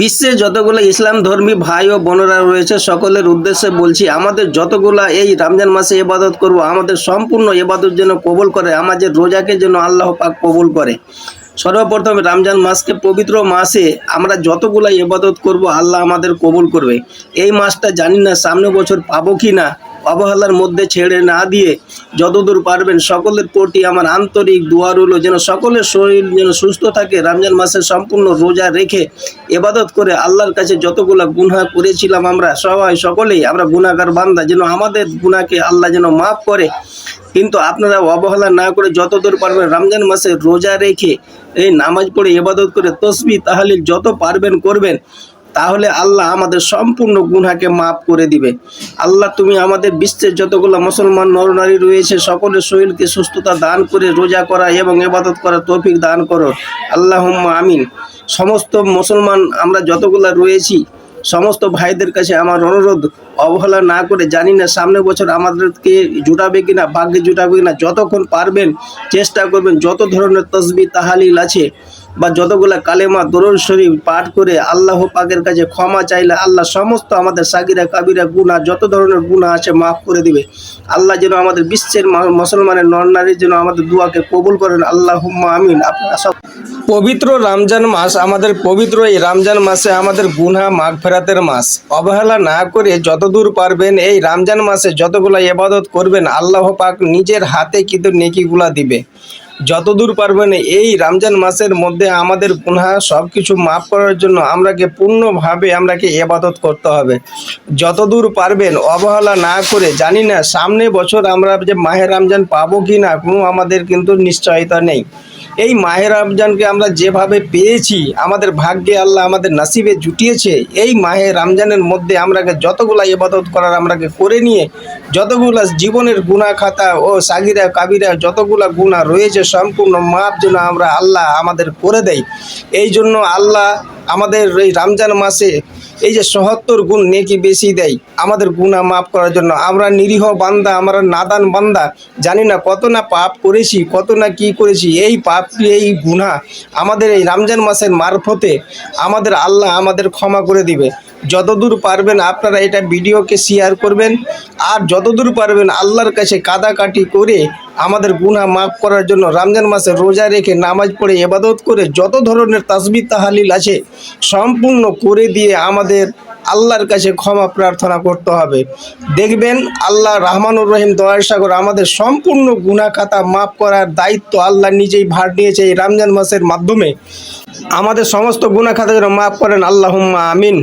বিশ্বে যতগুলো ইসলাম ধর্মী ভাই ও বোনেরা রয়েছে, সকলের উদ্দেশ্যে বলছি, আমাদের যতগুলা এই রমজান মাসে এবাদত করব, আমাদের সম্পূর্ণ এবাদত যেন কবুল করে, আমাদের রোজাকে যেন আল্লাহ পাক কবুল করে। সর্বপ্রথম রমজান মাসকে পবিত্র মাসে আমরা যতগুলো এবাদত করব, আল্লাহ আমাদের কবুল করবে। এই মাসটা জানি না, সামনে বছর পাবো কি না অবহেলার মধ্যে ছেড়ে না দিয়ে যতদূর পারবেন সকলের প্রতি আমার আন্তরিক দোয়া রইল, যেন সকলের শরীর যেন সুস্থ থাকে। রমজান মাসে সম্পূর্ণ রোজা রেখে এবাদত করে আল্লাহর কাছে যতগুলো গুনাহ করেছিলাম আমরা, সবাই সকলেই আমরা গুনাহগার বান্দা, যেন আমাদের গুনাহকে আল্লাহ যেন মাফ করে। কিন্তু আপনারা অবহেলা না করে যতদূর পারবেন রমজান মাসে রোজা রেখে এই নামাজ পড়ে এবাদত করে তসবি, তাহলিল যত পারবেন করবেন। তাহলে আল্লাহ আমাদের সম্পূর্ণ গুনাহকে মাফ করে দিবে। আল্লাহ, তুমি আমাদের বিশ্বের যতগুলো মুসলমান, নরনারী রয়েছে, সকলের শরীরকে সুস্থতা দান করে, রোজা করা এবং এবাদত করা তৌফিক দান করো। আল্লাহ আমিন। সমস্ত মুসলমান, আমরা যতগুলো রয়েছি, সমস্ত ভাইদের কাছে আমার অনুরোধ, অবহেলা না করে জানি না সামনে বছর আমাদেরকে জুটাবে কিনা, ভাগ্যে জুটাবে কিনা, যতক্ষণ পারবেন চেষ্টা করবেন, যত ধরনের তসবি, তাহালিল আছে বা যতগুলা কালেমা দরুল শরীফ পাঠ করে আল্লাহ পাকের কাছে ক্ষমা চাইলে আল্লাহ সমস্ত আমাদের সাগিরা কাবিরা গুনাহ, যত ধরনের গুনাহ আছে মাফ করে দিবে। আল্লাহ যেন আমাদের বিশ্বের মুসলমানের নর নারীর যেন আমাদের দুয়াকে কবুল করেন। আল্লাহ আমিন। আপনারা সব পবিত্র রমজান মাস, আমাদের পবিত্র এই রমজান মাসে আমাদের গুনহা মাঘ ফেরাতের মাস। অবহেলা না করে যতদূর পারবেন এই রমজান মাসে যতগুলা ইবাদত করবেন, আল্লাহ পাক নিজের হাতে কিন্তু নেকিগুলা দিবে। যতদূর পারবেন এই রমজান মাসের মধ্যে আমাদের গুনহা সব কিছু মাফ করার জন্য আমরাকে পূর্ণভাবে আমরাকে এবাদত করতে হবে। যতদূর পারবেন অবহেলা না করে, জানি না সামনে বছর আমরা যে মাহে রমজান পাবো কি না কোনো আমাদের কিন্তু নিশ্চয়তা নেই। এই মাহের রমজানকে আমরা যেভাবে পেয়েছি, আমাদের ভাগ্যে আল্লাহ আমাদের নাসিবে জুটিয়েছে, এই মাহে রমজানের মধ্যে আমরাকে যতগুলা ইবাদত করার আমরাকে করে নিয়ে, যতগুলা জীবনের গুণা খাতা ও সাগিরা, কাবিরা, যতগুলা গুণা রয়েছে, সম্পূর্ণ মাপ যেন আমরা আল্লাহ আমাদের করে দেয় এই জন্য আল্লাহ আমাদের এই রমজান মাসে এই যে সহত্তর গুণ নেকি বেশি দেয়, আমাদের গুণা মাফ করার জন্য। আমরা নিরীহ বান্দা, আমরা নাদান বান্দা, জানি না কত না পাপ করেছি, কত না কি করেছি। এই পাপ, এই গুণা আমাদের এই রমজান মাসের মারফতে আমাদের আল্লাহ আমাদের ক্ষমা করে দিবে। যতদূর পারবেন আপনারা এটা ভিডিওকে শেয়ার করবেন। আর যতদূর পারবেন আল্লাহর কাছে কাদাকাটি করে আমাদের গুনাহ মাফ করার জন্য রমজান মাসে রোজা রেখে নামাজ পড়ে এবাদত করে যত ধরনের তাসবি তাহালিল আছে সম্পূর্ণ করে দিয়ে আমাদের আল্লাহর কাছে ক্ষমা প্রার্থনা করতে হবে। দেখবেন আল্লাহ রহমানুর রহিম দয়ার আমাদের সম্পূর্ণ গুনাহ খাতা মাফ করার দায়িত্ব আল্লাহ নিজেই ভার নিয়েছে এই রমজান মাসের মাধ্যমে। আমাদের সমস্ত গুনাহ খাতা যেন মাফ করেন, আল্লাহুম্মা আমিন।